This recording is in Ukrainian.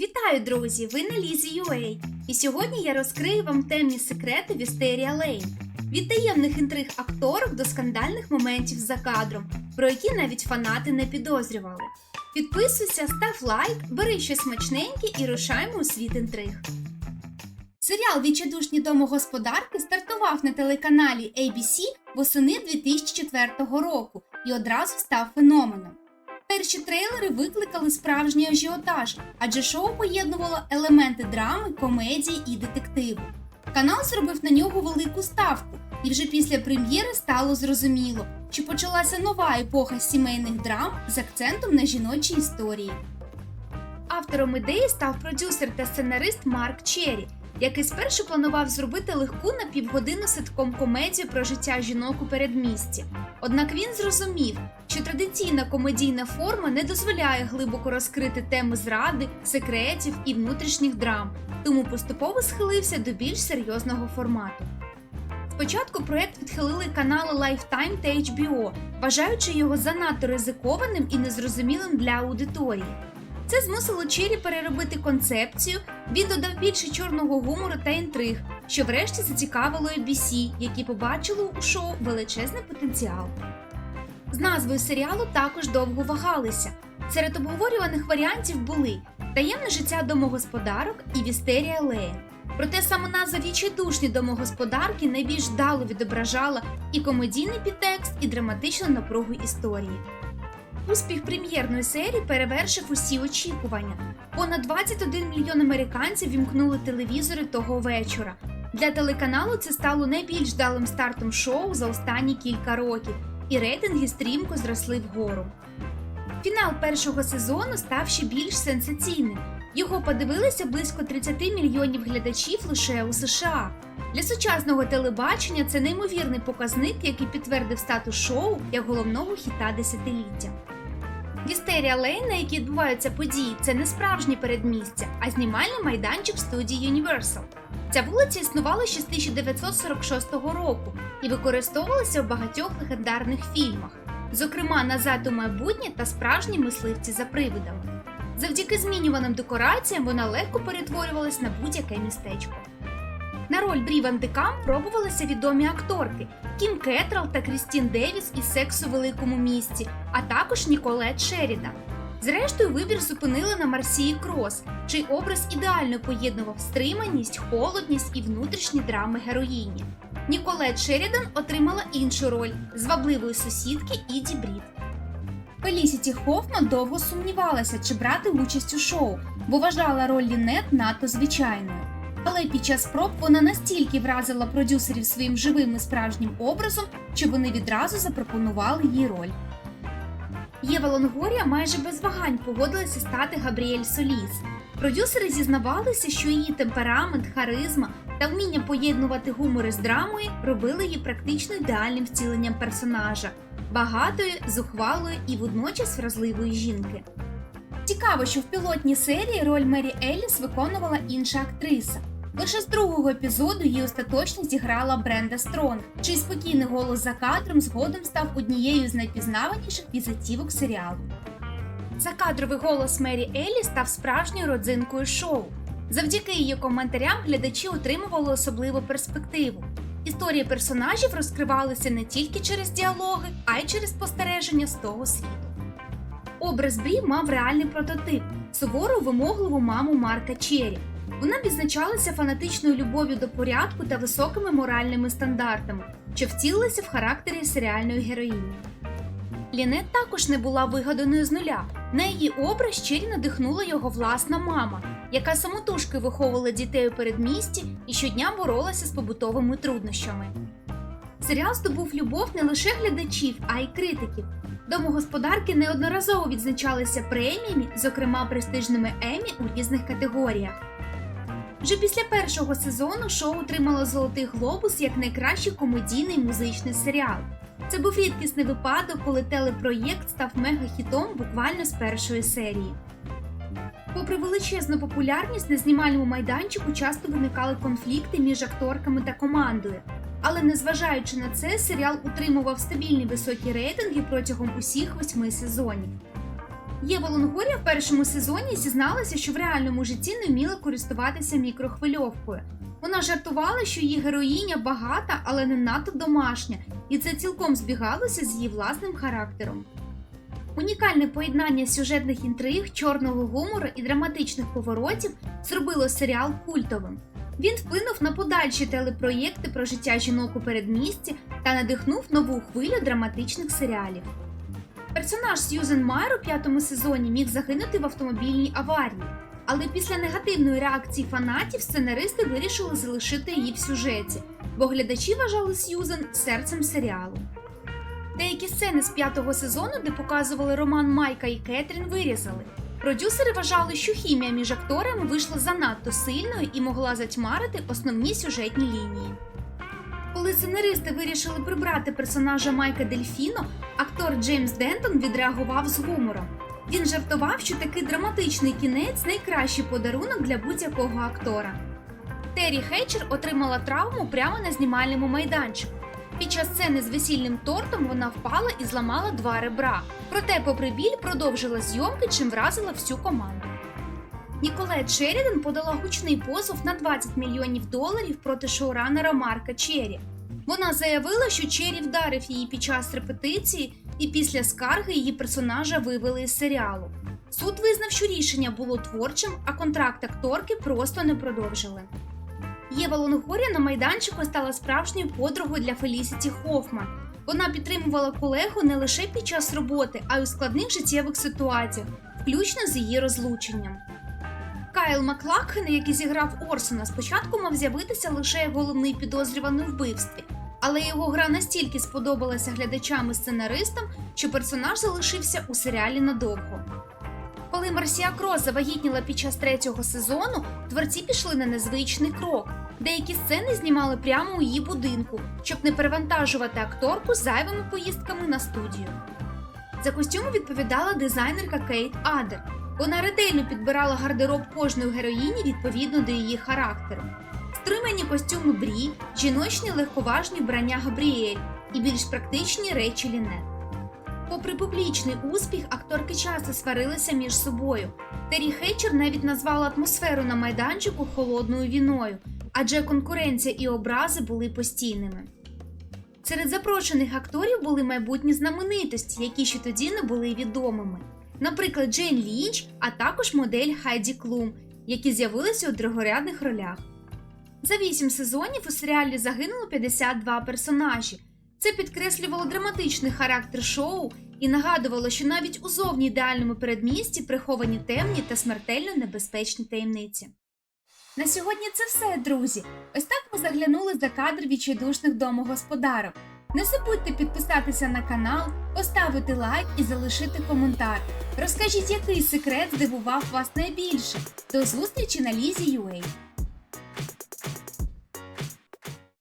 Вітаю, друзі! Ви на Лізі UA. І сьогодні я розкрию вам темні секрети Вістерія Лейн. Від таємних інтриг акторок до скандальних моментів за кадром, про які навіть фанати не підозрювали. Підписуйся, став лайк, бери щось смачненьке і рушаймо у світ інтриг. Серіал Відчайдушні домогосподарки стартував на телеканалі ABC восени 2004 року і одразу став феноменом. Перші трейлери викликали справжній ажіотаж, адже шоу поєднувало елементи драми, комедії і детективу. Канал зробив на нього велику ставку, і вже після прем'єри стало зрозуміло, що почалася нова епоха сімейних драм з акцентом на жіночі історії. Автором ідеї став продюсер та сценарист Марк Черрі, який спершу планував зробити легку на півгодину ситком комедію про життя жінок у передмісті. Однак він зрозумів, що традиційна комедійна форма не дозволяє глибоко розкрити теми зради, секретів і внутрішніх драм, тому поступово схилився до більш серйозного формату. Спочатку проект відхилили канали Lifetime та HBO, вважаючи його занадто ризикованим і незрозумілим для аудиторії. Це змусило Чері переробити концепцію, він додав більше чорного гумору та інтриг, що врешті зацікавило ABC, які побачили у шоу величезний потенціал. З назвою серіалу також довго вагалися. Серед обговорюваних варіантів були таємне життя домогосподарок і Вістерія Леєн. Проте саме назва відчайдушні домогосподарки найбільш вдало відображала і комедійний підтекст, і драматичну напругу історії. Успіх прем'єрної серії перевершив усі очікування. Понад 21 мільйон американців вімкнули телевізори того вечора. Для телеканалу це стало найбільш вдалим стартом шоу за останні кілька років, і рейтинги стрімко зросли вгору. Фінал першого сезону став ще більш сенсаційним. Його подивилися близько 30 мільйонів глядачів лише у США. Для сучасного телебачення це неймовірний показник, який підтвердив статус шоу як головного хіта десятиліття. Вістерія Лейн, на якій відбуваються події, це не справжнє передмістя, а знімальний майданчик студії Universal. Ця вулиця існувала ще з 1946 року і використовувалася в багатьох легендарних фільмах, зокрема Назад у майбутнє та справжні мисливці за привидами. Завдяки змінюваним декораціям вона легко перетворювалась на будь-яке містечко. На роль Брі Ван де Камп пробувалися відомі акторки Кім Кетрал та Крістін Девіс із сексу в великому місті, а також Ніколет Шерідан. Зрештою, вибір зупинили на Марсії Крос, чий образ ідеально поєднував стриманість, холодність і внутрішні драми героїні. Ніколет Шерідан отримала іншу роль звабливої сусідки Іді Брід. Фелісіті Хофман довго сумнівалася, чи брати участь у шоу, бо вважала роль Лінет надто звичайною. Але під час спроб вона настільки вразила продюсерів своїм живим і справжнім образом, що вони відразу запропонували їй роль. Єва Лонгорія майже без вагань погодилася стати Габріель Соліс. Продюсери зізнавалися, що її темперамент, харизма та вміння поєднувати гумори з драмою робили її практично ідеальним втіленням персонажа, багатої, зухвалої і водночас вразливої жінки. Цікаво, що в пілотній серії роль Мері Еліс виконувала інша актриса. Лише з другого епізоду її остаточно зіграла Бренда Стронг, чий спокійний голос за кадром згодом став однією з найпізнаваніших візитівок серіалу. Закадровий голос Мері Елі став справжньою родзинкою шоу. Завдяки її коментарям глядачі отримували особливу перспективу. Історії персонажів розкривалися не тільки через діалоги, а й через спостереження з того світу. Образ Брі мав реальний прототип сувору вимогливу маму Марка Черрі. Вона відзначалася фанатичною любов'ю до порядку та високими моральними стандартами, що втілилися в характері серіальної героїні. Лінет також не була вигаданою з нуля. На її образ Черрі надихнула його власна мама, яка самотужки виховувала дітей у передмісті і щодня боролася з побутовими труднощами. Серіал здобув любов не лише глядачів, а й критиків. Домогосподарки неодноразово відзначалися преміями, зокрема престижними Емі у різних категоріях. Вже після першого сезону шоу отримало Золотий глобус як найкращий комедійний музичний серіал. Це був рідкісний випадок, коли телепроєкт став мегахітом буквально з першої серії. Попри величезну популярність, на знімальному майданчику часто виникали конфлікти між акторками та командою. Але незважаючи на це, серіал утримував стабільні високі рейтинги протягом усіх восьми сезонів. Єва Лонгорія в першому сезоні зізналася, що в реальному житті не вміла користуватися мікрохвильовкою. Вона жартувала, що її героїня багата, але не надто домашня, і це цілком збігалося з її власним характером. Унікальне поєднання сюжетних інтриг, чорного гумору і драматичних поворотів зробило серіал культовим. Він вплинув на подальші телепроєкти про життя жінок у передмісті та надихнув нову хвилю драматичних серіалів. Персонаж Сьюзен Майер у п'ятому сезоні міг загинути в автомобільній аварії, але після негативної реакції фанатів сценаристи вирішили залишити її в сюжеті, бо глядачі вважали Сьюзен серцем серіалу. Деякі сцени з п'ятого сезону, де показували роман Майка і Кетрін, вирізали. Продюсери вважали, що хімія між акторами вийшла занадто сильною і могла затьмарити основні сюжетні лінії. Коли сценаристи вирішили прибрати персонажа Майка Дельфіно, актор Джеймс Дентон відреагував з гумором. Він жартував, що такий драматичний кінець найкращий подарунок для будь-якого актора. Террі Хейчер отримала травму прямо на знімальному майданчику. Під час сцени з весільним тортом вона впала і зламала два ребра. Проте, попри біль, продовжила зйомки, чим вразила всю команду. Ніколет Шерідан подала гучний позов на 20 мільйонів доларів проти шоуранера Марка Черрі. Вона заявила, що Черрі вдарив її під час репетиції, і після скарги її персонажа вивели із серіалу. Суд визнав, що рішення було творчим, а контракт акторки просто не продовжили. Єва Лонгорія на майданчику стала справжньою подругою для Фелісіті Хофман. Вона підтримувала колегу не лише під час роботи, а й у складних життєвих ситуаціях, включно з її розлученням. Кайл Маклахен, який зіграв Орсона, спочатку мав з'явитися лише головний підозрюваний у вбивстві, але його гра настільки сподобалася глядачам і сценаристам, що персонаж залишився у серіалі надовго. Коли Марсія Крос завагітніла під час третього сезону, творці пішли на незвичний крок. Деякі сцени знімали прямо у її будинку, щоб не перевантажувати акторку зайвими поїздками на студію. За костюми відповідала дизайнерка Кейт Адер. Вона ретельно підбирала гардероб кожної героїні відповідно до її характеру. Стримані костюми Брі, жіночні легковажні вбрання Габріель і більш практичні речі Лінет. Попри публічний успіх, акторки часто сварилися між собою. Террі Хетчер навіть назвала атмосферу на майданчику холодною війною, адже конкуренція і образи були постійними. Серед запрошених акторів були майбутні знаменитості, які ще тоді не були відомими. Наприклад, Джейн Лінч, а також модель Хайді Клум, які з'явилися у другорядних ролях. За вісім сезонів у серіалі загинуло 52 персонажі. Це підкреслювало драматичний характер шоу і нагадувало, що навіть у зовні ідеальному передмісті приховані темні та смертельно небезпечні таємниці. На сьогодні це все, друзі. Ось так ми заглянули за кадр відчайдушних домогосподарок. Не забудьте підписатися на канал, поставити лайк і залишити коментар. Розкажіть, який секрет здивував вас найбільше. До зустрічі на Лізі UA!